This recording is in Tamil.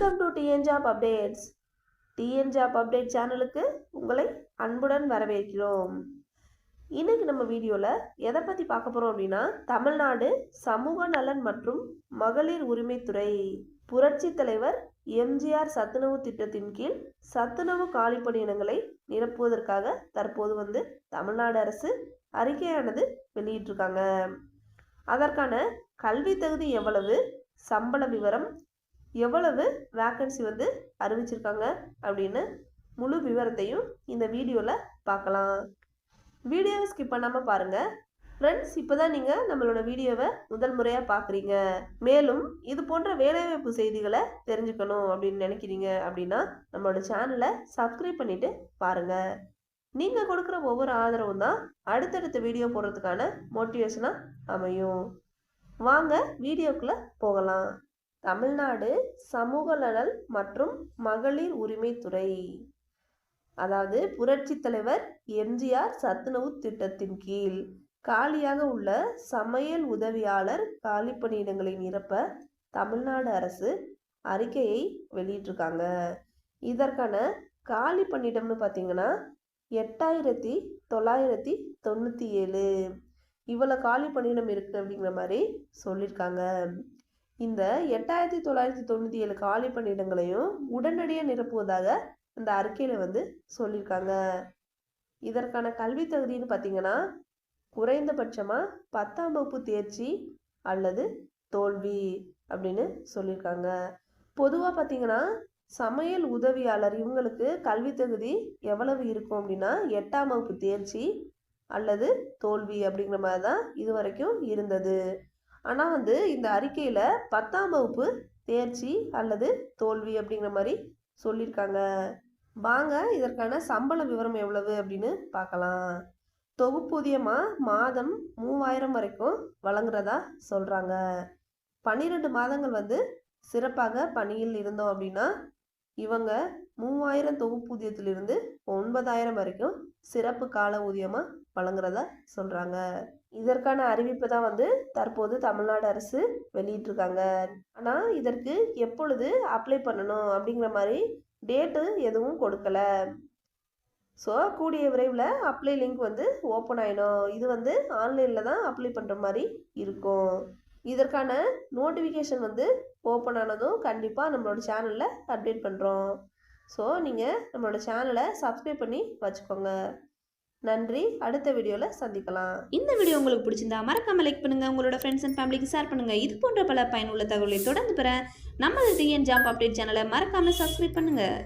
Welcome to TN job updates TN job update சேனலுக்கு உங்களை அன்புடன் வரவேற்கிறோம். இன்னைக்கு நம்ம வீடியோவில் எதை பற்றி பார்க்க போகிறோம் அப்படின்னா தமிழ்நாடு சமூக நலன் மற்றும் மகளிர் உரிமைத்துறை புரட்சி தலைவர் எம்ஜிஆர் சத்துணவு திட்டத்தின் கீழ் சத்துணவு காலிப்பணியிடங்களை நிரப்புவதற்காக தற்போது வந்து தமிழ்நாடு அரசு அறிக்கையானது வெளியிட்டிருக்காங்க. அதற்கான கல்வி தகுதி எவ்வளவு சம்பள விவரம் எவ்வளவு வேக்கன்சி வந்து அறிவிச்சிருக்காங்க அப்படின்னு முழு விவரத்தையும் இந்த வீடியோவில் பார்க்கலாம். வீடியோவை ஸ்கிப் பண்ணாமல் பாருங்கள் ஃப்ரெண்ட்ஸ் இப்போ தான் நீங்கள் நம்மளோட வீடியோவை முதல் முறையாக பார்க்குறீங்க மேலும் இது போன்ற வேலைவாய்ப்பு செய்திகளை தெரிஞ்சுக்கணும் அப்படின்னு நினைக்கிறீங்க அப்படின்னா நம்மளோட சேனலை சப்ஸ்கிரைப் பண்ணிவிட்டு பாருங்கள் நீங்கள் கொடுக்குற ஒவ்வொரு ஆதரவும் தான் அடுத்தடுத்த வீடியோ போடுறதுக்கான மோட்டிவேஷனாக அமையும். வாங்க வீடியோக்குள்ளே போகலாம். தமிழ்நாடு சமூக நலன் மற்றும் மகளிர் உரிமைத்துறை. அதாவது புரட்சி தலைவர் எம்ஜிஆர் சத்துணவு திட்டத்தின் கீழ் காலியாக உள்ள சமையல் உதவியாளர் காலி பணியிடங்களை நிரப்ப தமிழ்நாடு அரசு அறிக்கையை வெளியிட்டிருக்காங்க. இதற்கான காலி பணியிடம்னு பார்த்தீங்கன்னா எட்டாயிரத்தி தொள்ளாயிரத்தி தொண்ணூற்றி ஏழு. இவ்வளோ காலி பணியிடம் இருக்குது அப்படிங்கிற மாதிரி சொல்லியிருக்காங்க. இந்த எட்டாயிரத்தி தொள்ளாயிரத்தி தொண்ணூற்றி ஏழு காலி பணியிடங்களையும் உடனடியாக நிரப்புவதாக இந்த அறிக்கையில் வந்து சொல்லியிருக்காங்க. இதற்கான கல்வி தகுதின்னு பார்த்தீங்கன்னா குறைந்தபட்சமாக பத்தாம் வகுப்பு தேர்ச்சி அல்லது தோல்வி அப்படின்னு சொல்லியிருக்காங்க. பொதுவாக பார்த்தீங்கன்னா சமையல் உதவியாளர் இவங்களுக்கு கல்வி தகுதி எவ்வளவு இருக்கும் அப்படின்னா எட்டாம் வகுப்பு தேர்ச்சி அல்லது தோல்வி அப்படிங்கிற மாதிரி தான் இது வரைக்கும் இருந்தது. ஆனால் வந்து இந்த அறிக்கையில் பத்தாம் வகுப்பு தேர்ச்சி அல்லது தோல்வி அப்படிங்கிற மாதிரி சொல்லியிருக்காங்க. வாங்க இதற்கான சம்பள விவரம் எவ்வளவு அப்படின்னு பார்க்கலாம். தொகுப்பூதியமாக மாதம் மூவாயிரம் வரைக்கும் வழங்குறதா சொல்கிறாங்க பன்னிரெண்டு மாதங்கள் வந்து சிறப்பாக பணியில் இருந்தோம் அப்படின்னா இவங்க மூவாயிரம் தொகுப்பூதியத்திலிருந்து ஒன்பதாயிரம் வரைக்கும் சிறப்பு கால ஊதியமாக வழங்குறதா சொல்கிறாங்க இதற்கான அறிவிப்பு தான் வந்து தற்போது தமிழ்நாடு அரசு வெளியிட்டிருக்காங்க. ஆனால் இதற்கு எப்பொழுது அப்ளை பண்ணணும் அப்படிங்கிற மாதிரி டேட்டு எதுவும் கொடுக்கல. ஸோ கூடிய விரைவில் அப்ளை லிங்க் வந்து ஓப்பன் ஆகிடும் இது வந்து ஆன்லைனில் தான் அப்ளை பண்ணுற மாதிரி இருக்கும். இதற்கான நோட்டிஃபிகேஷன் வந்து ஓப்பன் ஆனதும் கண்டிப்பாக நம்மளோட சேனலில் அப்டேட் பண்ணுறோம் ஸோ நீங்கள் நம்மளோட சேனலை சப்ஸ்கிரைப் பண்ணி வச்சுக்கோங்க. நன்றி. அடுத்த வீடியோவில் சந்திக்கலாம். இந்த வீடியோ உங்களுக்கு பிடிச்சிருந்தா மறக்காமல் லைக் பண்ணுங்க. உங்களோட ஃப்ரெண்ட்ஸ் அண்ட் ஃபேமிலிக்கு ஷேர் பண்ணுங்க. இது போன்ற பல பயனுள்ள தகவலை தொடர்ந்து பெற நமது டிஎன் ஜாப் அப்டேட் சேனலை மறக்காமல் சப்ஸ்கிரைப் பண்ணுங்கள்